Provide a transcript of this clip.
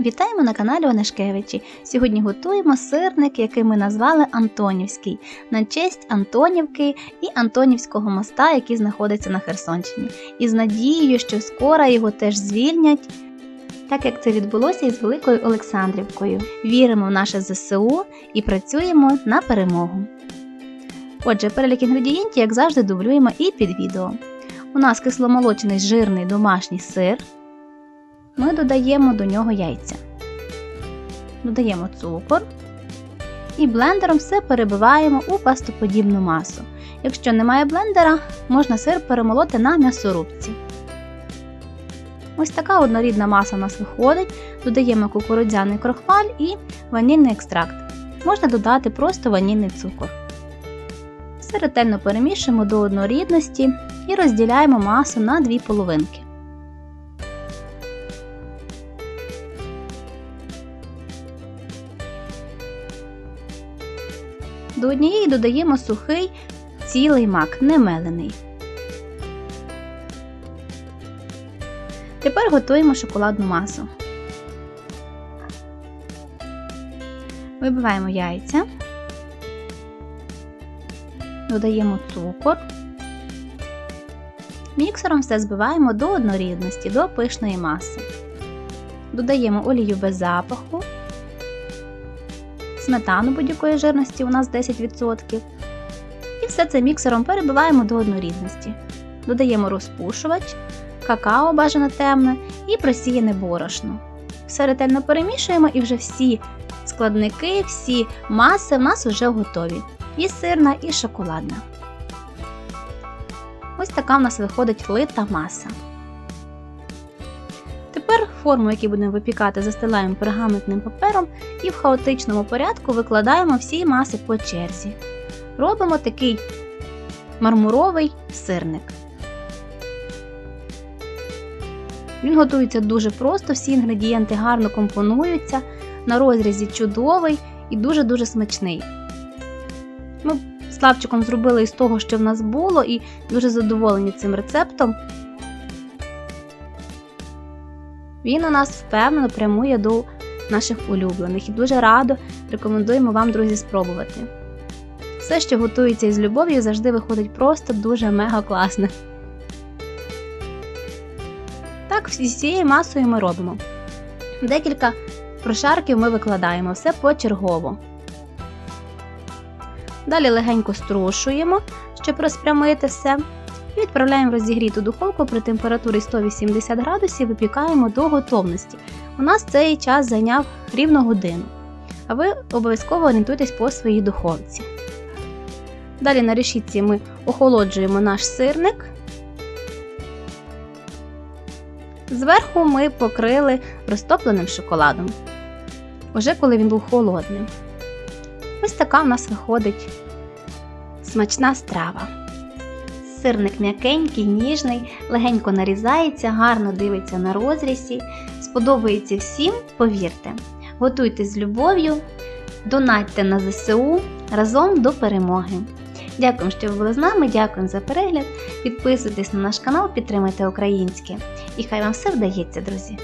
Вітаємо на каналі Онешкевичі. Сьогодні готуємо сирник, який ми назвали Антонівський, на честь Антонівки і Антонівського моста, який знаходиться на Херсонщині. І з надією, що скоро його теж звільнять, так як це відбулося із Великою Олександрівкою. Віримо в наше ЗСУ і працюємо на перемогу. Отже, перелік інгредієнтів, як завжди, дублюємо і під відео. У нас кисломолочений жирний домашній сир. Ми додаємо до нього яйця. Додаємо цукор і блендером все перебиваємо у пастоподібну масу. Якщо немає блендера, можна сир перемолоти на м'ясорубці. Ось така однорідна маса у нас виходить. Додаємо кукурудзяний крохмаль і ванільний екстракт. Можна додати просто ванільний цукор. Все ретельно перемішуємо до однорідності і розділяємо масу на дві половинки. До однієї додаємо сухий цілий мак, не мелений. Тепер готуємо шоколадну масу. Вибиваємо яйця, додаємо цукор. Міксером все збиваємо до однорідності, до пишної маси. Додаємо олію без запаху, сметану будь-якої жирності у нас 10%. І все це міксером перебиваємо до однорідності. Додаємо розпушувач, какао бажано темне і просіяне борошно. Все ретельно перемішуємо і вже всі складники, всі маси в нас вже готові. І сирна, і шоколадна. Ось така в нас виходить лита маса. Тепер форму, яку будемо випікати, застилаємо пергаментним папером і в хаотичному порядку викладаємо всі маси по черзі. Робимо такий мармуровий сирник. Він готується дуже просто, всі інгредієнти гарно компонуються, на розрізі чудовий і дуже-дуже смачний. Ми з Славчиком зробили із того, що в нас було, і дуже задоволені цим рецептом. Він у нас впевнено прямує до наших улюблених і дуже радо рекомендуємо вам, друзі, спробувати. Все, що готується із любов'ю, завжди виходить просто дуже мега класно. Так, з цією масою ми робимо. Декілька прошарків ми викладаємо все почергово. Далі легенько струшуємо, щоб розпрямити все. Відправляємо розігріту духовку при температурі 180 градусів, випікаємо до готовності. У нас цей час зайняв рівно годину. А ви обов'язково орієнтуйтесь по своїй духовці. Далі на решітці ми охолоджуємо наш сирник. Зверху ми покрили розтопленим шоколадом, уже коли він був холодним. Ось така в нас виходить смачна страва. Сирник м'якенький, ніжний, легенько нарізається, гарно дивиться на розрізі. Сподобається всім, повірте. Готуйте з любов'ю, донатьте на ЗСУ разом до перемоги. Дякую, що ви були з нами, дякую за перегляд. Підписуйтесь на наш канал, підтримайте українське. І хай вам все вдається, друзі!